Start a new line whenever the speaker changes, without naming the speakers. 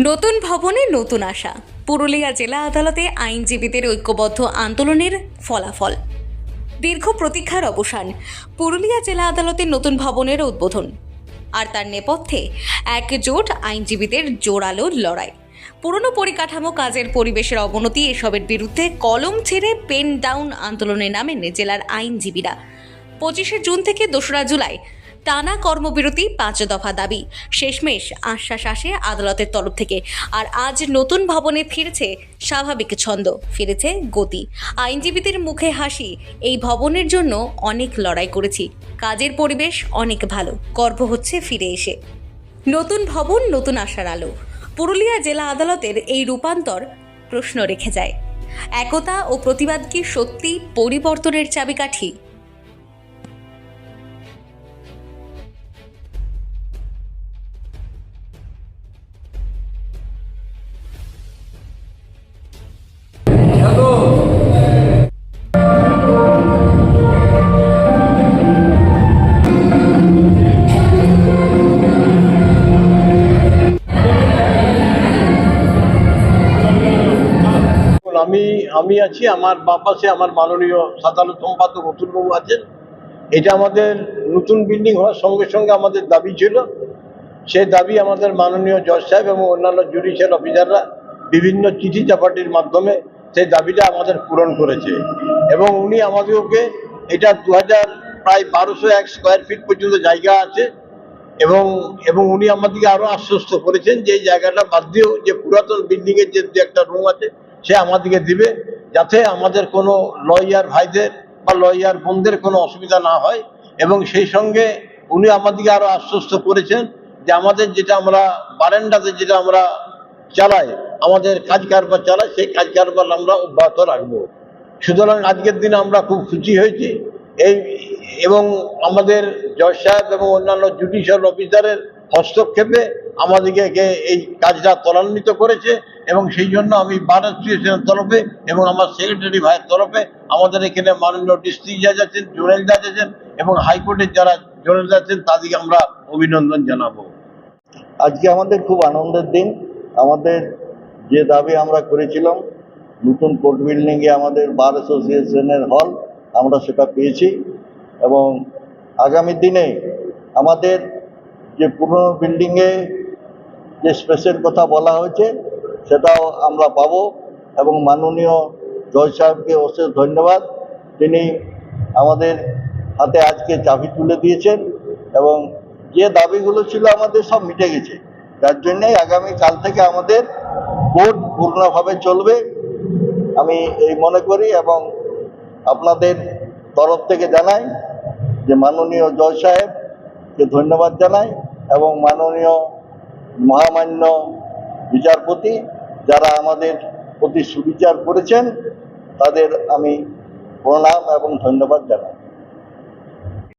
নতুন ভবনে নতুন আশা। পুরুলিয়া জেলা আদালতে আইনজীবীদের ঐক্যবদ্ধ আন্দোলনের ফলাফল। দীর্ঘ প্রতীক্ষার অবসান, পুরুলিয়া জেলা আদালতের নতুন ভবনের উদ্বোধন। আর তার নেপথ্যে একজোট আইনজীবীদের জোরালো লড়াই। পুরনো পরিকাঠামো কাজের পরিবেশের অবনতি, এসবের বিরুদ্ধে কলম ছেড়ে পেন ডাউন আন্দোলনে নামেন জেলার আইনজীবীরা। পঁচিশে জুন থেকে দোসরা জুলাই টানা কর্মবিরতি পাঁচ দফা দাবি। শেষমেশ আশ্বাস আসে আদালতের তরফ থেকে। আর আজ নতুন ভবনে ফিরেছে স্বাভাবিক ছন্দ, ফিরেছে গতি। আইনজীবীদের মুখে হাসি, এই ভবনের জন্য অনেক লড়াই করেছি। কাজের পরিবেশ অনেক ভালো, গর্ব হচ্ছে ফিরে এসে। নতুন ভবন, নতুন আশার আলো। পুরুলিয়া জেলা আদালতের এই রূপান্তর প্রশ্ন রেখে যায়। একতা ও প্রতিবাদ কি সত্যি পরিবর্তনের চাবিকাঠি?
আমি আমি আছি, আমার বাম পাশে আমার মাননীয় সাধারণ সম্পাদক অতুলবাবু আছেন। এটা আমাদের নতুন বিল্ডিং হওয়ার সঙ্গে সঙ্গে আমাদের দাবি ছিল। সেই দাবি আমাদের মাননীয় জজ সাহেব এবং অন্যান্য জুডিশিয়াল অফিসাররা বিভিন্ন চিঠি চাপাটির মাধ্যমে সেই দাবিটা আমাদের পূরণ করেছে। এবং উনি আমাদেরকে এটা দু হাজার প্রায় বারোশো এক স্কোয়ার ফিট পর্যন্ত জায়গা আছে এবং এবং উনি আমাদেরকে আরও আশ্বস্ত করেছেন যে জায়গাটা বাদ দিয়েও যে পুরাতন বিল্ডিং এর যে একটা রুম আছে সে আমাদেরকে দিবে যাতে আমাদের কোনো লয়ার ভাইদের বা লয়ার বোনদের কোনো অসুবিধা না হয় এবং সেই সঙ্গে উনি আমাদেরকে আরও আশ্বস্ত করেছেন যে আমাদের যেটা আমরা বারান্দাতে যেটা আমরা চালাই, আমাদের কাজ কারবার চালাই, সেই কাজ কারবার আমরা অব্যাহত রাখব। সুতরাং আজকের দিনে আমরা খুব খুশি হয়েছি। এই এবং আমাদের জজ সাহেব এবং অন্যান্য জুডিশিয়াল অফিসারের হস্তক্ষেপে আমাদেরকে এই কাজটা ত্বরান্বিত করেছে। এবং সেই জন্য আমি বার অ্যাসোসিয়েশনের তরফে এবং আমার সেক্রেটারি ভাইয়ের তরফে আমাদের এখানে মাননীয় ডিস্ট্রিক্ট জাজ আছেন জোনাল জাজ আছেন এবং হাইকোর্টের যারা জোনাল জাজ আছেন তাদেরকে আমরা অভিনন্দন জানাব।
আজকে আমাদের খুব আনন্দের দিন। আমাদের যে দাবি আমরা করেছিলাম, নতুন কোর্ট বিল্ডিংয়ে আমাদের বার অ্যাসোসিয়েশনের হল আমরা সেটা পেয়েছি এবং আগামী দিনে আমাদের যে পুরনো বিল্ডিংয়ে যে স্পেসের কথা বলা হয়েছে সেটাও আমরা পাবো এবং মাননীয় জজ সাহেবকে অশেষ ধন্যবাদ। তিনি আমাদের হাতে আজকে চাবি তুলে দিয়েছেন এবং যে দাবিগুলো ছিল আমাদের সব মিটে গেছে। যার জন্যে কাল থেকে আমাদের কোর্ট পূর্ণভাবে চলবে। আমি এই মনে করি এবং আপনাদের তরফ থেকে জানাই যে মাননীয় জয় সাহেবকে ধন্যবাদ জানাই এবং মাননীয় মহামান্য বিচারপতি যারা আমাদের প্রতি সুবিচার করেছেন তাদের আমি প্রণাম এবং ধন্যবাদ জানাই।